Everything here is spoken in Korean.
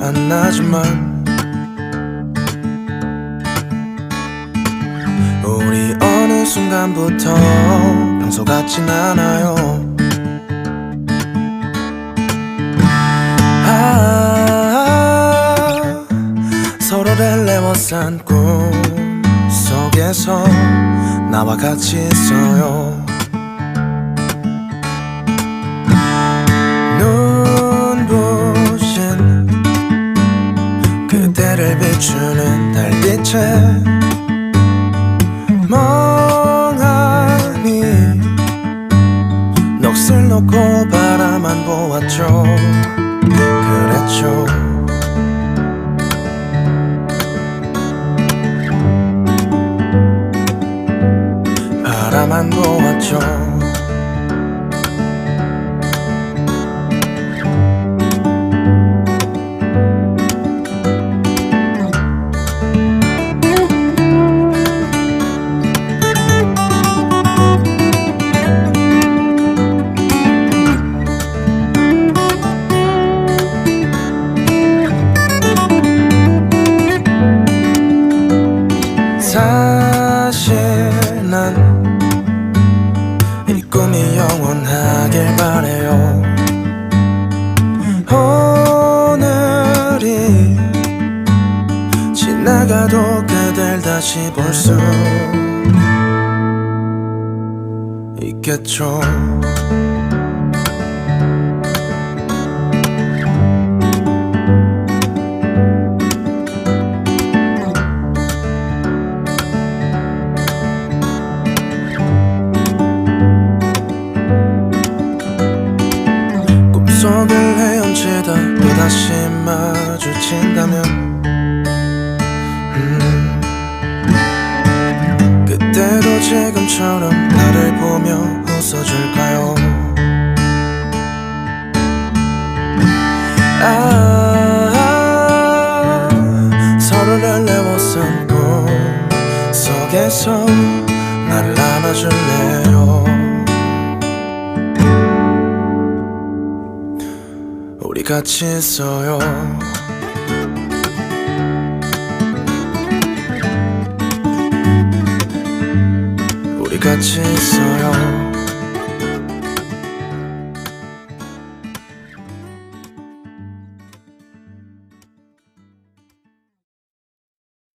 안 나지만 우리 어느 순간부터 평소 같진 않아요. 아 서로를 레워싼 꿈 속에서 나와 같이 있어요 비추는 달빛에 멍하니 넋을 놓고 바라만 보았죠. 그랬죠. 바라만 보았죠 길 바래요. 오늘이 지나가도 그댈 다시 볼 수 있겠죠 속을 헤엄치다 또다시 마주친다면 음, 그때도 지금처럼 나를 보며 웃어줄까요? 아 서로를 레워싼 꿈 속에서 나를 안아줄래 같이 있어요. 우리 같이 있어요